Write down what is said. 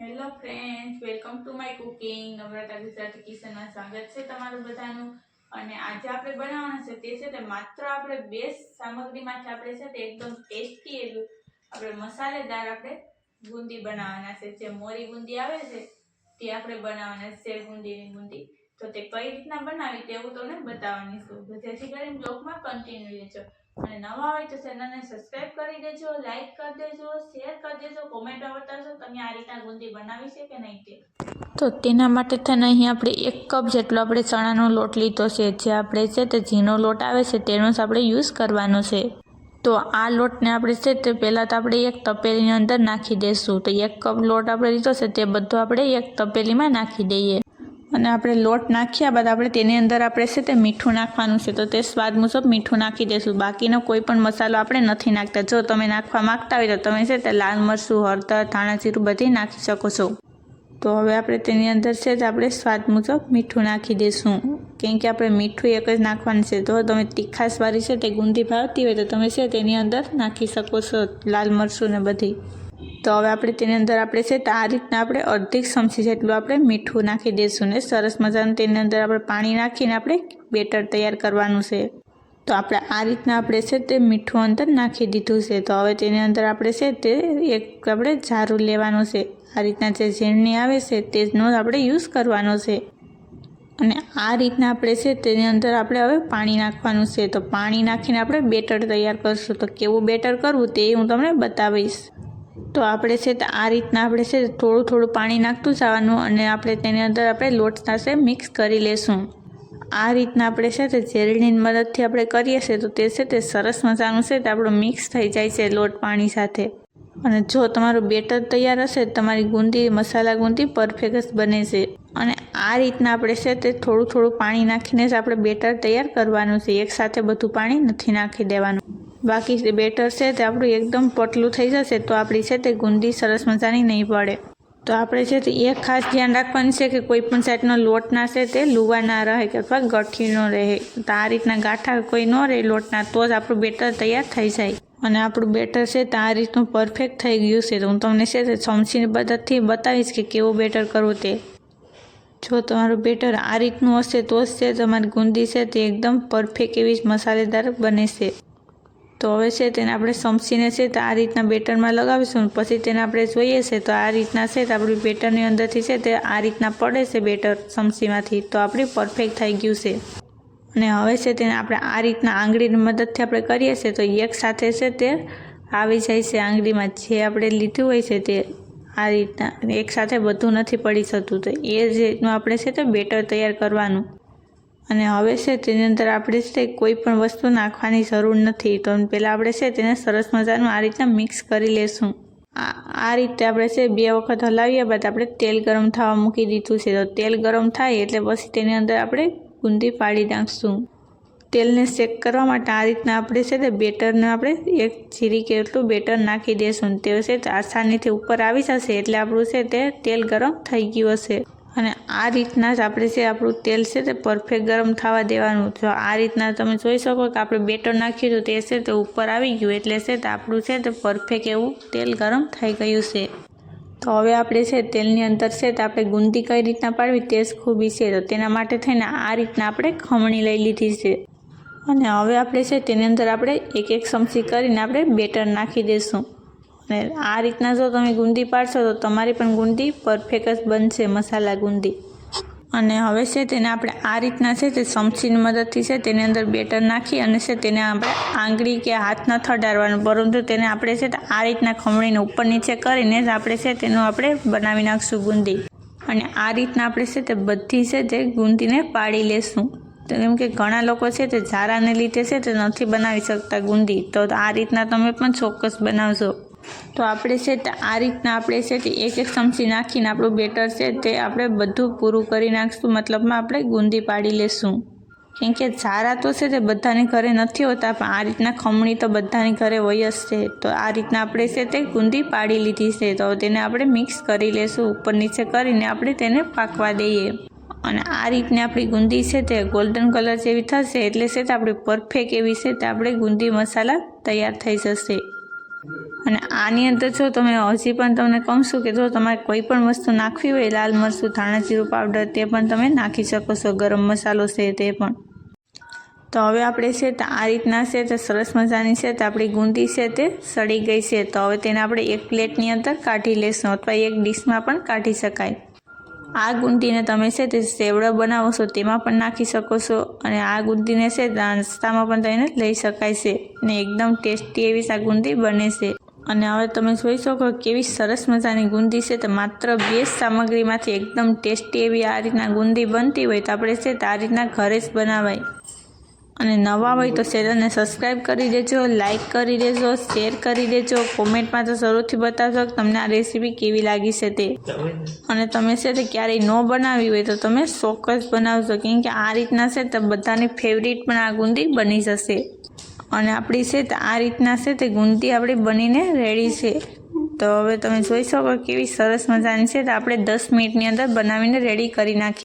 Hello friends welcome to my cooking Navratra Gujarati કિચનમાં સ્વાગત છે તમારું બધાનું. અને આજે આપણે બનાવવાના છે તે છે તે માત્ર આપણે બે સામગ્રીમાંથી આપણે છે તે એકદમ ટેસ્ટી એવું આપણે મસાલેદાર આપણે બુંદી બનાવવાના છે. જે મોરી બુંદી આવે છે તે આપણે બનાવવાના છે બુંદીની બુંદી. તો તે કઈ રીતના બનાવી તેવું તમને બતાવવાની છું. જેથી કરીને બ્લોગમાં કન્ટિન્યુ રહેજો. અને નવા હોય તો ચેનલને સબસ્ક્રાઇબ કરી દેજો લાઇક કરી દેજો શેર કરી દેજો કોમેન્ટમાં બતાવજો તમે આ રીતના ગુંદી બનાવી છે કે નહીં તે. તો તેના માટે થઈને અહીં આપણે એક કપ જેટલો આપણે ચણાનો લોટ લીધો છે, જે આપણે છે તે ઝીણો લોટ આવે છે, તેનો જ આપણે યુઝ કરવાનો છે. તો આ લોટને આપણે છે તે પહેલાં તો આપણે એક તપેલીની અંદર નાખી દઈશું તો એક કપ લોટ આપણે લીધો છે તે બધો આપણે એક તપેલીમાં નાખી દઈએ. અને આપણે લોટ નાખ્યા બાદ આપણે તેની અંદર આપણે છે તે મીઠું નાખવાનું છે. તો તે સ્વાદ મુજબ મીઠું નાખી દઈશું બાકીનો કોઈ પણ મસાલો આપણે નથી નાખતા. જો તમે નાખવા માંગતા હોય તો તમે છે તે લાલ મરચું, હળદર, ધાણા જીરું બધી નાખી શકો છો. તો હવે આપણે તેની અંદર છે તે આપણે સ્વાદ મુજબ મીઠું નાખી દઈશું કેમ કે આપણે મીઠું એક જ નાખવાનું છે. તો તમે તીખાસવાળી છે તે ગુંદી ભાવતી હોય તો તમે છે તેની અંદર નાખી શકો છો લાલ મરચું ને બધી. તો હવે આપણે તેની અંદર આપણે છે તો આ રીતના આપણે અડધી ચમચી જેટલું આપણે મીઠું નાખી દઈશું ને સરસ મજાનું તેની અંદર આપણે પાણી નાખીને આપણે બેટર તૈયાર કરવાનું છે. તો આપણે આ રીતના આપણે છે તે મીઠું અંદર નાખી દીધું છે. તો હવે તેની અંદર આપણે છે તે એક આપણે ઝારું લેવાનું છે. આ રીતના જે ઝીણની આવે છે તેનો આપણે યુઝ કરવાનો છે. અને આ રીતના આપણે છે તેની અંદર આપણે હવે પાણી નાખવાનું છે. તો પાણી નાખીને આપણે બેટર તૈયાર કરશું. તો કેવું બેટર કરવું તે હું તમને બતાવીશ. તો આપણે છે તે આ રીતના આપણે છે થોડું થોડું પાણી નાખતું જવાનું અને આપણે તેની અંદર આપણે લોટ સાથે મિક્સ કરી લેશું. આ રીતના આપણે છે તે ઝેરણીની મદદથી આપણે કરીએ છીએ તો તે છે તે સરસ મજાનું છે તે આપણું મિક્સ થઈ જાય છે લોટ પાણી સાથે. અને જો તમારું બેટર તૈયાર હશે તમારી ગુંદી, મસાલા ગુંદી પરફેક્ટ બને છે. અને આ રીતના આપણે છે તે થોડું થોડું પાણી નાખીને જ આપણે બેટર તૈયાર કરવાનું છે. એકસાથે બધું પાણી નથી નાખી દેવાનું. બાકી બેટર છે તે આપણું એકદમ પતલું થઈ જશે તો આપણી છે તે ગુંદી સરસ મજાની નહીં પડે. તો આપણે છે તે એક ખાસ ધ્યાન રાખવાનું છે કે કોઈ પણ સાઈડનો લોટ ના છે તે લુવા ના રહે કે અથવા ગઠ્ઠી ન રહે. તો આ રીતના ગાંઠા કોઈ ન રહે લોટના તો જ આપણું બેટર તૈયાર થઈ જાય. અને આપણું બેટર છે તે આ રીતનું પરફેક્ટ થઈ ગયું છે. તો હું તમને છે તે ચમચીની મદદથી બતાવીશ કે કેવું બેટર કરવું તે. જો તમારું બેટર આ રીતનું હશે તો જ છે તમારી ગુંદી છે તે એકદમ પરફેક્ટ એવી જ મસાલેદાર બને છે. તો હવે છે તેને આપણે સમસીને છે તો આ રીતના બેટરમાં લગાવીશું પછી તેને આપણે જોઈએ છે તો આ રીતના છે તો આપણી બેટરની અંદરથી છે તે આ રીતના પડે છે બેટર સમસીમાંથી તો આપણી પરફેક્ટ થઈ ગયું છે. અને હવે છે તેને આપણે આ રીતના આંગળીની મદદથી આપણે કરીએ છીએ તો એક સાથે છે તે આવી જાય છે આંગળીમાં જે આપણે લીધું હોય છે તે આ રીતના. એક સાથે બધું નથી પડી શકતું તો એ રીતનું આપણે છે તે બેટર તૈયાર કરવાનું. અને હવે છે તેની અંદર આપણે છે કોઈ પણ વસ્તુ નાખવાની જરૂર નથી. તો પહેલાં આપણે છે તેને સરસ મજાનું આ રીતના મિક્સ કરી લેશું. આ રીતે આપણે છે બે વખત હલાવ્યા બાદ આપણે તેલ ગરમ થવા મૂકી દીધું છે. તો તેલ ગરમ થાય એટલે પછી તેની અંદર આપણે ગુંદી પાડી નાખશું. તેલને શેક કરવા માટે આ રીતના આપણે છે તે બેટરને આપણે એક જીરી કે એટલું બેટર નાખી દઈશું તે છે આસાનીથી ઉપર આવી જશે એટલે આપણું છે તે તેલ ગરમ થઈ ગયું હશે. અને આ રીતના જ આપણે છે આપણું તેલ છે તે પરફેક્ટ ગરમ થવા દેવાનું. જો આ રીતના તમે જોઈ શકો કે આપણે બેટર નાખ્યું તો તે છે તે ઉપર આવી ગયું એટલે છે તે આપણું છે તે પરફેક્ટ એવું તેલ ગરમ થઈ ગયું છે. તો હવે આપણે છે તેલની અંદર છે તો આપણે ગુંદી કઈ રીતના પાડવી તે જ ખૂબી છે. તો તેના માટે થઈને આ રીતના આપણે ખમણી લઈ લીધી છે. અને હવે આપણે છે તેની અંદર આપણે એક એક ચમચી કરીને આપણે બેટર નાખી દઈશું. અને આ રીતના જો તમે ગુંદી પાડશો તો તમારી પણ ગુંદી પરફેક્ટ જ બનશે મસાલા ગુંદી. અને હવે છે તેને આપણે આ રીતના છે તે ચમચીની મદદથી છે તેની અંદર બેટર નાખી અને છે તેને આપણે આંગળી કે હાથ ન થડાડવાનું પરંતુ તેને આપણે છે આ રીતના ખમણીને ઉપર નીચે કરીને જ આપણે છે તેનું આપણે બનાવી નાખશું ગુંદી. અને આ રીતના આપણે છે તે બધી છે તે ગુંદીને પાડી લેશું. કેમ કે ઘણા લોકો છે તે ઝારાને લીધે છે તે નથી બનાવી શકતા ગુંદી. તો આ રીતના તમે પણ ચોક્કસ બનાવશો તો આપણે છે તે આ રીતના આપણે છે તે એક એક ચમચી નાખીને આપણું બેટર છે તે આપણે બધું પૂરું કરી નાખીશું. મતલબમાં આપણે ગુંદી પાડી લેશું. કેમ કે ઝારા તો છે તે બધાની ઘરે નથી હોતા, પણ આ રીતના ખમણી તો બધાની ઘરે હોય જ છે. તો આ રીતના આપણે છે તે ગુંદી પાડી લીધી છે. તો તેને આપણે મિક્સ કરી લેશું. ઉપર નીચે કરીને આપણે તેને પાકવા દઈએ. અને આ રીતની આપણી ગુંદી છે તે ગોલ્ડન કલર જેવી થશે, એટલે છે તે આપણી પરફેક્ટ એવી છે તે આપણે ગુંદી મસાલા તૈયાર થઈ જશે. અને આની અંદર જો તમે હજી પણ તમને કહું છું કે જો તમારે કોઈ પણ વસ્તુ નાખવી હોય, લાલ મરચું ધાણા જીરું પાવડર તે પણ તમે નાખી શકો છો. ગરમ મસાલો છે તે પણ. તો હવે આપણે છે તે આ રીતના છે તે સરસ મજાની છે તે આપણી ગુંદી છે તે સડી ગઈ છે. તો હવે તેને આપણે એક પ્લેટની અંદર કાઢી લેશું અથવા એક ડીશમાં પણ કાઢી શકાય. આ ગુંદીને તમે છે તે સેવડો બનાવો છો તેમાં પણ નાખી શકો છો અને આ ગુંદીને છે નાસ્તામાં પણ તેને લઈ શકાય છે અને એકદમ ટેસ્ટી એવી આ ગુંદી બને છે. અને હવે તમે જોઈ શકો કેવી સરસ મજાની ગુંદી છે. તો માત્ર બે સામગ્રીમાંથી એકદમ ટેસ્ટી એવી આ રીતના ગુંદી બનતી હોય તો આપણે છે તે આ રીતના ઘરે જ બનાવાય. અને નવા હોય તો ચેનલને સબસ્ક્રાઈબ કરી દેજો, લાઇક કરી દેજો, શેર કરી દેજો, કોમેન્ટમાં તો જરૂરથી બતાવશો કે તમને આ રેસીપી કેવી લાગી છે તે. અને તમે છે તે ક્યારેય ન બનાવી હોય તો તમે ચોક્કસ બનાવશો કેમ કે આ રીતના છે તો બધાની ફેવરિટ પણ આ ગુંદી બની જશે. અને આપણી છે તે આ રીતના છે તે ગુંદી આપણી બનીને રેડી છે. તો હવે તમે જોઈ શકો કેવી સરસ મજાની છે તો આપણે દસ મિનિટની અંદર બનાવીને રેડી કરી નાખી.